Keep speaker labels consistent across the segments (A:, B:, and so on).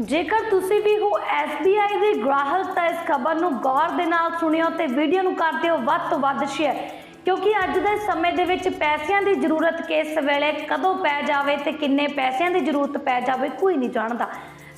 A: ਜੇਕਰ ਤੁਸੀਂ ਵੀ ਹੋ SBI ਦੇ ਗ੍ਰਾਹਕ, ਤਾਂ ਇਸ ਖਬਰ ਨੂੰ ਗੌਰ ਦੇ ਨਾਲ ਸੁਣਿਓ ਤੇ ਵੀਡੀਓ ਨੂੰ ਕਰ ਦਿਓ ਵੱਧ ਤੋਂ ਵੱਧ ਸ਼ੇਅਰ ਕਿਉਂਕਿ ਅੱਜ ਦੇ ਸਮੇਂ ਦੇ ਵਿੱਚ ਪੈਸਿਆਂ ਦੀ ਜ਼ਰੂਰਤ ਕਿਸ ਵੇਲੇ ਕਦੋਂ ਪੈ ਜਾਵੇ ਤੇ ਕਿੰਨੇ ਪੈਸਿਆਂ ਦੀ ਜ਼ਰੂਰਤ ਪੈ ਜਾਵੇ, ਕੋਈ ਨਹੀਂ ਜਾਣਦਾ।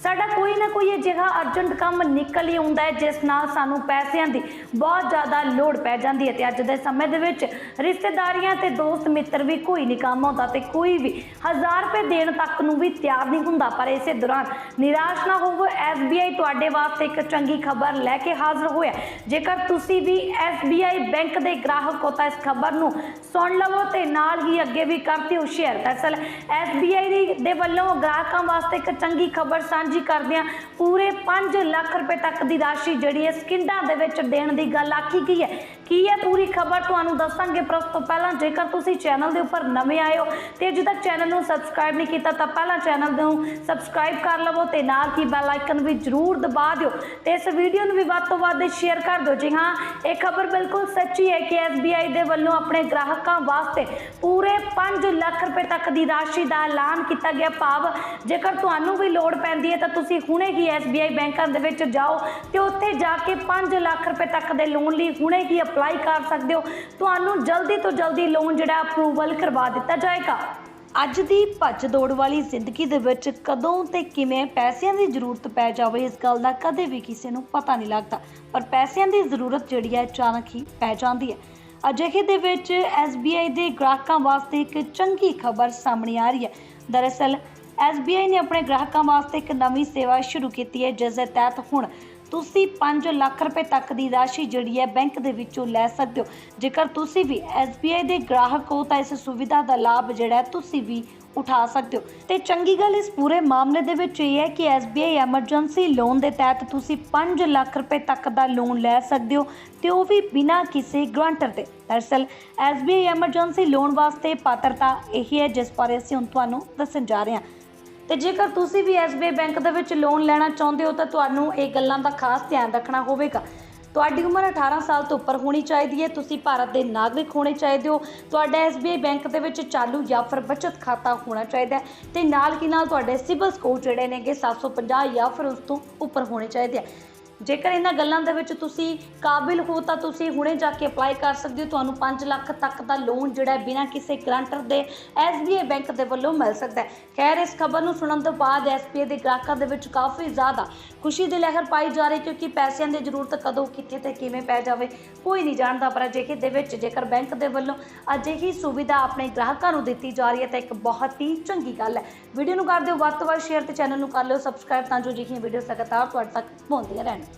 A: ਸਾਡਾ ਕੋਈ ਨਾ ਕੋਈ ਅਜਿਹਾ ਅਰਜੈਂਟ ਕੰਮ ਨਿਕਲ ਹੀ ਆਉਂਦਾ ਹੈ, ਜਿਸ ਨਾਲ ਸਾਨੂੰ ਪੈਸਿਆਂ ਦੀ ਬਹੁਤ ਜ਼ਿਆਦਾ ਲੋੜ ਪੈ ਜਾਂਦੀ ਹੈ। ਤੇ ਅੱਜ ਦੇ ਸਮੇਂ ਦੇ ਵਿੱਚ ਰਿਸ਼ਤੇਦਾਰੀਆਂ ਤੇ ਦੋਸਤ ਮਿੱਤਰ ਵੀ ਕੋਈ ਨਹੀਂ ਕੰਮ ਆਉਂਦਾ ਤੇ ਕੋਈ ਵੀ 1000 ਰੁਪਏ ਦੇਣ ਤੱਕ ਨੂੰ ਵੀ ਤਿਆਰ ਨਹੀਂ ਹੁੰਦਾ। ਪਰ ਇਸੇ ਦੌਰਾਨ ਨਿਰਾਸ਼ ਨਾ ਹੋਵੋ SBI ਤੁਹਾਡੇ ਵਾਸਤੇ ਇੱਕ ਚੰਗੀ ਖਬਰ ਲੈ ਕੇ ਹਾਜ਼ਰ ਹੋਇਆ ਜੇਕਰ ਤੁਸੀਂ ਵੀ SBI ਬੈਂਕ ਦੇ ਗ੍ਰਾਹਕ ਹੋ ਤਾਂ ਇਸ ਖਬਰ ਨੂੰ ਸੁਣ ਲਵੋ ਤੇ ਨਾਲ ਹੀ ਅੱਗੇ ਵੀ ਕਰਤੇ ਹੋ ਸ਼ੇਅਰ। ਦਰਅਸਲ SBI ਦੀ ਦੇ ਵੱਲੋਂ ਗ੍ਰਾਹਕਾਂ ਵਾਸਤੇ ਇੱਕ ਚੰਗੀ ਖਬਰ ਸਾਂਝੀ ਕਰਦਿਆਂ ਪੂਰੇ 5 ਲੱਖ ਰੁਪਏ ਤੱਕ ਦੀ ਰਾਸ਼ੀ ਜਿਹੜੀ ਹੈ ਸਕਿੰਡਾਂ ਦੇ ਵਿੱਚ ਦੇਣ ਦੀ ਗੱਲ ਆਖੀ ਗਈ ਹੈ? ਕੀ ਹੈ ਪੂਰੀ ਖਬਰ? ਤੁਹਾਨੂੰ ਦੱਸਾਂਗੇ ਪਰ ਉਸ ਤੋਂ ਪਹਿਲਾਂ, ਜੇਕਰ ਤੁਸੀਂ ਚੈਨਲ ਦੇ ਉੱਪਰ ਨਵੇਂ ਆਏ ਹੋ ਤੇ ਅਜੇ ਤੱਕ ਚੈਨਲ ਨੂੰ ਸਬਸਕ੍ਰਾਈਬ ਨਹੀਂ ਕੀਤਾ, ਤਾਂ ਪਹਿਲਾਂ ਚੈਨਲ ਨੂੰ ਸਬਸਕ੍ਰਾਈਬ ਕਰ ਲਵੋ ਤੇ ਨਾਲ ਹੀ ਬੈਲ ਆਈਕਨ ਵੀ ਜ਼ਰੂਰ ਦਬਾ ਦਿਓ ਤੇ ਇਸ ਵੀਡੀਓ ਨੂੰ ਵੀ ਵੱਧ ਤੋਂ ਵੱਧ ਸ਼ੇਅਰ ਕਰ ਦਿਓ। ਜੀ ਹਾਂ, ਇਹ ਖਬਰ ਬਿਲਕੁਲ ਸੱਚੀ ਹੈ ਕਿ SBI ਦੇ ਵੱਲੋਂ ਆਪਣੇ ਗ੍ਰਾਹਕਾਂ ਵਾਸਤੇ ਪੂਰੇ 5 ਲੱਖ ਰੁਪਏ ਤੱਕ ਦੀ ਰਾਸ਼ੀ ਦਾ ਐਲਾਨ ਕੀਤਾ ਗਿਆ। ਭਾਵ ਜੇਕਰ ਤੁਹਾਨੂੰ ਵੀ ਲੋੜ ਪੈਂਦੀ ਹੈ ਤਾਂ ਤੁਸੀਂ ਹੁਣੇ ਹੀ SBI ਬੈਂਕਾਂ ਦੇ ਵਿੱਚ ਜਾਓ ਤੇ ਉੱਥੇ ਜਾ ਕੇ 5 ਲੱਖ ਰੁਪਏ ਤੱਕ ਦੇ ਲੋਨ ਲਈ ਹੁਣੇ ਹੀ ਅਪਲਾਈ ਕਰ ਸਕਦੇ ਹੋ। ਤੁਹਾਨੂੰ ਜਲਦੀ ਤੋਂ ਜਲਦੀ ਲੋਨ ਜਿਹੜਾ ਅਪਰੂਵਲ ਕਰਵਾ ਦਿੱਤਾ ਜਾਏਗਾ। ਅੱਜ ਦੀ ਭੱਜ ਦੌੜ ਵਾਲੀ ਜ਼ਿੰਦਗੀ ਦੇ ਵਿੱਚ ਕਦੋਂ ਤੇ ਕਿਵੇਂ ਪੈਸਿਆਂ ਦੀ ਜ਼ਰੂਰਤ ਪੈ ਜਾਵੇ, ਇਸ ਗੱਲ ਦਾ ਕਦੇ ਵੀ ਕਿਸੇ ਨੂੰ ਪਤਾ ਨਹੀਂ ਲੱਗਦਾ। ਪਰ ਪੈਸਿਆਂ ਦੀ ਜ਼ਰੂਰਤ ਜਿਹੜੀ ਹੈ, ਅਚਾਨਕ ਹੀ ਪੈ ਜਾਂਦੀ ਹੈ। ਅਜਿਹੇ ਦੇ ਵਿੱਚ SBI ਦੇ ਗ੍ਰਾਹਕਾਂ ਵਾਸਤੇ ਇੱਕ ਚੰਗੀ ਖਬਰ ਸਾਹਮਣੇ ਆ ਰਹੀ ਹੈ। ਦਰਅਸਲ SBI ਨੇ ਆਪਣੇ ਗ੍ਰਾਹਕਾਂ ਵਾਸਤੇ ਇੱਕ ਨਵੀਂ ਸੇਵਾ ਸ਼ੁਰੂ ਕੀਤੀ ਹੈ, ਜਿਸ ਦੇ ਤਹਿਤ ਹੁਣ ਤੁਸੀਂ 5 ਲੱਖ ਰੁਪਏ ਤੱਕ ਦੀ ਰਾਸ਼ੀ ਜਿਹੜੀ ਹੈ ਬੈਂਕ ਦੇ ਵਿੱਚੋਂ ਲੈ ਸਕਦੇ ਹੋ। ਜੇਕਰ ਤੁਸੀਂ ਵੀ SBI ਦੇ ਗ੍ਰਾਹਕ ਹੋ, ਤਾਂ ਇਸ ਸੁਵਿਧਾ ਦਾ ਲਾਭ ਜਿਹੜਾ ਹੈ ਤੁਸੀਂ ਵੀ ਉਠਾ ਸਕਦੇ ਹੋ। ਤੇ ਚੰਗੀ ਗੱਲ ਇਸ ਪੂਰੇ ਮਾਮਲੇ ਦੇ ਵਿੱਚ ਇਹ ਹੈ ਕਿ SBI ਐਮਰਜੈਂਸੀ ਲੋਨ ਦੇ ਤਹਿਤ ਤੁਸੀਂ 5 ਲੱਖ ਰੁਪਏ ਤੱਕ ਦਾ ਲੋਨ ਲੈ ਸਕਦੇ ਹੋ ਤੇ ਉਹ ਵੀ ਬਿਨਾਂ ਕਿਸੇ ਗਰੰਟਰ ਦੇ। ਦਰਅਸਲ SBI ਐਮਰਜੈਂਸੀ ਲੋਨ ਵਾਸਤੇ ਪਾਤਰਤਾ ਇਹੀ ਹੈ, ਜਿਸ ਬਾਰੇ ਅਸੀਂ ਹੁਣ ਤੁਹਾਨੂੰ ਦੱਸਣ ਜਾ ਰਹੇ ਹਾਂ। ਤੇ ਜੇਕਰ ਤੁਸੀਂ ਵੀ SBI ਬੈਂਕ ਦੇ ਵਿੱਚ ਲੋਨ ਲੈਣਾ ਚਾਹੁੰਦੇ ਹੋ, ਤਾਂ ਤੁਹਾਨੂੰ ਇਹ ਗੱਲਾਂ ਦਾ ਖਾਸ ਧਿਆਨ ਰੱਖਣਾ ਹੋਵੇਗਾ। ਤੁਹਾਡੀ ਉਮਰ 18 ਸਾਲ ਤੋਂ ਉੱਪਰ ਹੋਣੀ ਚਾਹੀਦੀ ਹੈ। ਤੁਸੀਂ ਭਾਰਤ ਦੇ ਨਾਗਰਿਕ ਹੋਣੇ ਚਾਹੀਦੇ ਹੋ। ਤੁਹਾਡਾ SBI ਬੈਂਕ ਦੇ ਵਿੱਚ ਚਾਲੂ ਜਾਂ ਫਿਰ ਬਚਤ ਖਾਤਾ ਹੋਣਾ ਚਾਹੀਦਾ ਹੈ ਤੇ ਨਾਲ ਕੀ ਨਾਲ ਤੁਹਾਡੇ ਸਿਬਲ ਸਕੋਰ ਜਿਹੜੇ ਨੇਗੇ 750 ਜਾਂ ਫਿਰ ਉਸ ਤੋਂ ਉੱਪਰ ਹੋਣੇ ਚਾਹੀਦੇ ਆ। ਜੇਕਰ ਇਹਨਾਂ ਗੱਲਾਂ ਦੇ ਵਿੱਚ ਤੁਸੀਂ ਕਾਬਿਲ ਹੋ ਤਾਂ ਤੁਸੀਂ ਹੁਣੇ ਜਾ ਕੇ ਅਪਲਾਈ ਕਰ ਸਕਦੇ ਹੋ। ਤੁਹਾਨੂੰ 5 ਲੱਖ ਤੱਕ ਦਾ ਲੋਨ ਜਿਹੜਾ ਬਿਨਾਂ ਕਿਸੇ ਗਰੰਟਰ ਦੇ SBI ਬੈਂਕ ਦੇ ਵੱਲੋਂ ਮਿਲ ਸਕਦਾ ਹੈ। ਖੈਰ, ਇਸ ਖਬਰ ਨੂੰ ਸੁਣਨ ਤੋਂ ਬਾਅਦ SBI ਦੇ ਗ੍ਰਾਹਕਾਂ ਦੇ ਵਿੱਚ ਕਾਫੀ ਜ਼ਿਆਦਾ ਖੁਸ਼ੀ ਦੀ ਲਹਿਰ ਪਾਈ ਜਾ ਰਹੀ ਕਿਉਂਕਿ ਪੈਸਿਆਂ ਦੀ ਜ਼ਰੂਰਤ ਕਦੋਂ, ਕਿੱਥੇ ਤੇ ਕਿਵੇਂ ਪੈ ਜਾਵੇ, ਕੋਈ ਨਹੀਂ ਜਾਣਦਾ। ਪਰ ਅਜਿਹੇ ਦੇ ਵਿੱਚ ਜੇਕਰ ਬੈਂਕ ਦੇ ਵੱਲੋਂ ਅਜਿਹੀ ਸੁਵਿਧਾ ਆਪਣੇ ਗ੍ਰਾਹਕਾਂ ਨੂੰ ਦਿੱਤੀ ਜਾ ਰਹੀ ਹੈ ਤਾਂ ਇੱਕ ਬਹੁਤ ਹੀ ਚੰਗੀ ਗੱਲ ਹੈ। ਵੀਡੀਓ ਨੂੰ ਕਰ ਦਿਓ ਵੱਧ ਤੋਂ ਵੱਧ ਸ਼ੇਅਰ ਤੇ ਚੈਨਲ ਨੂੰ ਕਰ ਲਿਓ ਸਬਸਕ੍ਰਾਈਬ ਤਾਂ ਜੋ ਅਜਿਹੀਆਂ ਵੀਡੀਓ ਲਗਾਤਾਰ ਤੁਹਾਡੇ ਤੱਕ ਪਹੁੰਚਦੀਆਂ ਰਹਿਣ।